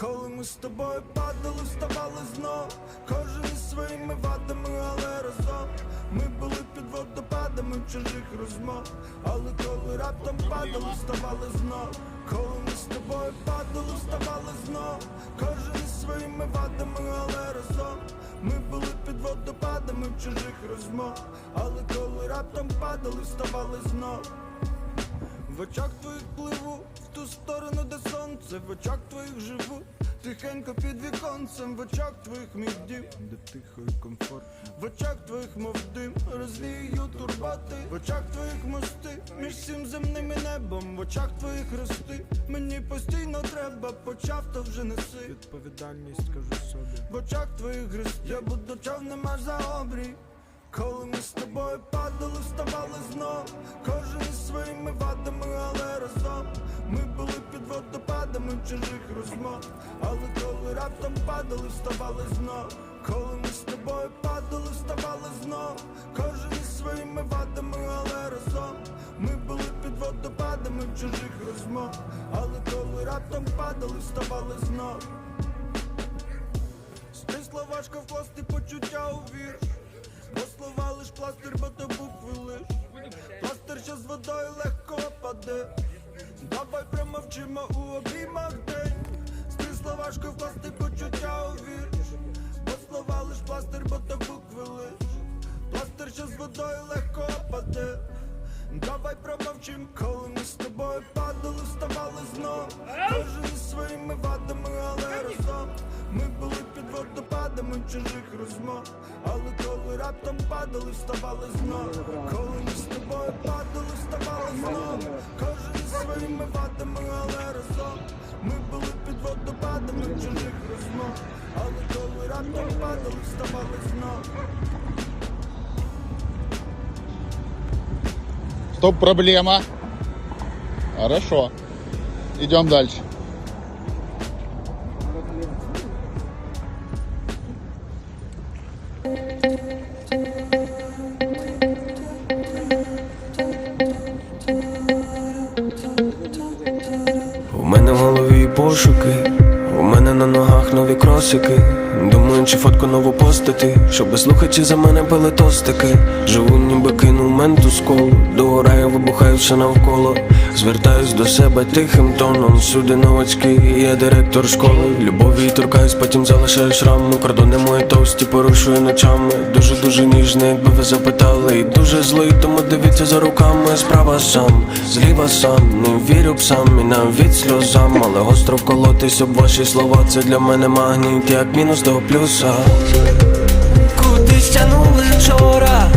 Коли ми з тобою падали, вставали знов. Кожен із своїми вадами, але разом. Ми були під водопадами чужих розмов. Але коли раптом падали, вставали знов. Коли ми з тобою падали, вставали знов. Кожен із своїми вадами, але разом. Ми були під водопадами чужих розмов. Але коли раптом падали, вставали знов. В очах твоїх пливу сонце, в очах твоїх живу, тихенько під віконцем, в очах твоїх мій дім, де тихо і комфортно, в очах твоїх, мов дим, розвію турботи, в очах твоїх мости, між всім земним і небом, в очах твоїх рости, мені постійно треба, почав, то вже неси. Відповідальність кажу собі. В очах твоїх грист я буду човнем аж за обрій. Коли ми з тобою падали, вставали знов. Кожен із своїми вадами, але разом. Ми були під чужих розмов. Але коли раптом падали, вставали знов. Коли ми з тобою падали, вставали знов. Кожен із своїми вадами, але разом. Ми були під водопадами чужих розмов. Але коли раптом падали, вставали знов. Стисло важко вкласти почуття у вірш. Бо слова лиш пластир, бо то букви лиш. Пластир, що з водою легко паде Давай промовчимо Що з водою легко паде Давай промовчим, коли ми з тобою падали, вставали знов. Кожен із своїми вадами, але разом. Ми були під водопадами чужих розмов. Але коли раптом падали, вставали знов. Коли ми з тобою падали, вставали знов. Кожен із своїми вадами, але разом. Ми були під водопадами чужих розмов. Але коли раптом падали, вставали знов Стоп, проблема. Хорошо. Идем дальше. У мене в голові пошуки, у мене на ногах нові кросики. Думаю, чи фотку нову постати, щоб слухачі за мене пили тостики. Живу, ніби кинув менту з колу, догораю, вибухаю все навколо. Звертаюсь до себе тихим тоном. Сюди новачки, я директор школи. Любові торкаюсь, потім залишаю шрами. Кордони мої товсті порушую ночами. Дуже дуже ніжний, якби ви запитали. І дуже злий, тому дивіться за руками. Справа сам, зліва сам, не вірю псам і навіть сльозам. Але гостро вколотись об ваші слова. Це для мене магніт, як мінус до плюса. Кудись тянули вчора.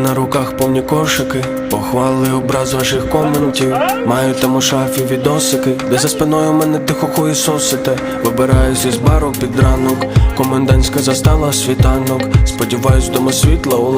На руках повні кошики, похвали образ ваших коментів. Маю там у шафі відосики, де за спиною мене тихо хуєсосите. Вибираюсь із бару під ранок, комендантська застала світанок. Сподіваюсь, дома світла у